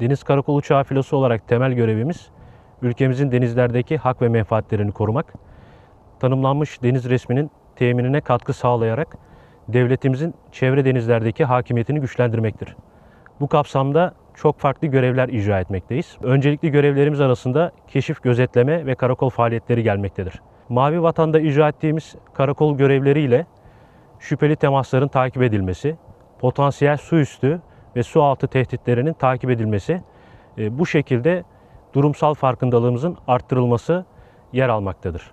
Deniz Karakol Uçağı filosu olarak temel görevimiz ülkemizin denizlerdeki hak ve menfaatlerini korumak, tanımlanmış deniz resminin teminine katkı sağlayarak devletimizin çevre denizlerdeki hakimiyetini güçlendirmektir. Bu kapsamda çok farklı görevler icra etmekteyiz. Öncelikli görevlerimiz arasında keşif, gözetleme ve karakol faaliyetleri gelmektedir. Mavi Vatan'da icra ettiğimiz karakol görevleriyle şüpheli temasların takip edilmesi, potansiyel su üstü ve su altı tehditlerinin takip edilmesi, e, bu şekilde durumsal farkındalığımızın arttırılması yer almaktadır.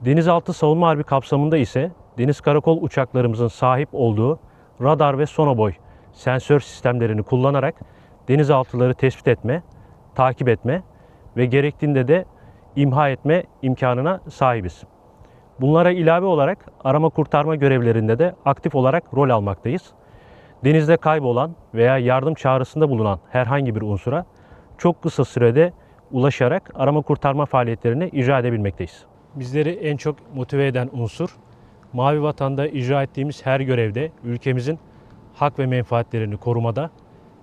Denizaltı savunma harbi kapsamında ise deniz karakol uçaklarımızın sahip olduğu radar ve sonoboy sensör sistemlerini kullanarak denizaltıları tespit etme, takip etme ve gerektiğinde de imha etme imkanına sahibiz. Bunlara ilave olarak arama kurtarma görevlerinde de aktif olarak rol almaktayız. Denizde kaybolan veya yardım çağrısında bulunan herhangi bir unsura çok kısa sürede ulaşarak arama kurtarma faaliyetlerini icra edebilmekteyiz. Bizleri en çok motive eden unsur Mavi Vatan'da icra ettiğimiz her görevde ülkemizin hak ve menfaatlerini korumada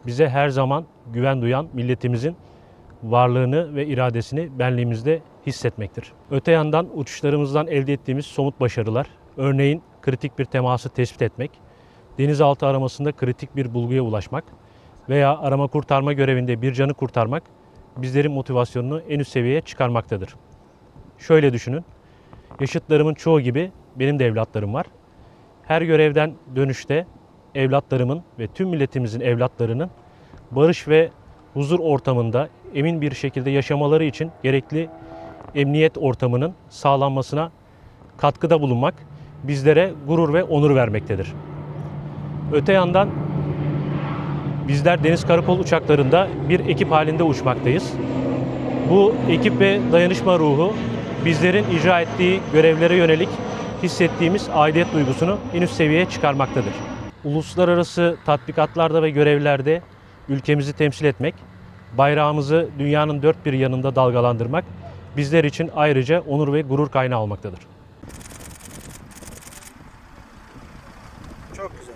bize her zaman güven duyan milletimizin varlığını ve iradesini benliğimizde hissetmektir. Öte yandan uçuşlarımızdan elde ettiğimiz somut başarılar, örneğin kritik bir teması tespit etmek, denizaltı aramasında kritik bir bulguya ulaşmak veya arama kurtarma görevinde bir canı kurtarmak bizlerin motivasyonunu en üst seviyeye çıkarmaktadır. Şöyle düşünün, yaşıtlarımın çoğu gibi benim de evlatlarım var. Her görevden dönüşte evlatlarımın ve tüm milletimizin evlatlarının barış ve huzur ortamında emin bir şekilde yaşamaları için gerekli emniyet ortamının sağlanmasına katkıda bulunmak bizlere gurur ve onur vermektedir. Öte yandan bizler deniz karakol uçaklarında bir ekip halinde uçmaktayız. Bu ekip ve dayanışma ruhu bizlerin icra ettiği görevlere yönelik hissettiğimiz aidiyet duygusunu en üst seviyeye çıkarmaktadır. Uluslararası tatbikatlarda ve görevlerde ülkemizi temsil etmek, bayrağımızı dünyanın dört bir yanında dalgalandırmak bizler için ayrıca onur ve gurur kaynağı olmaktadır. Çok güzel.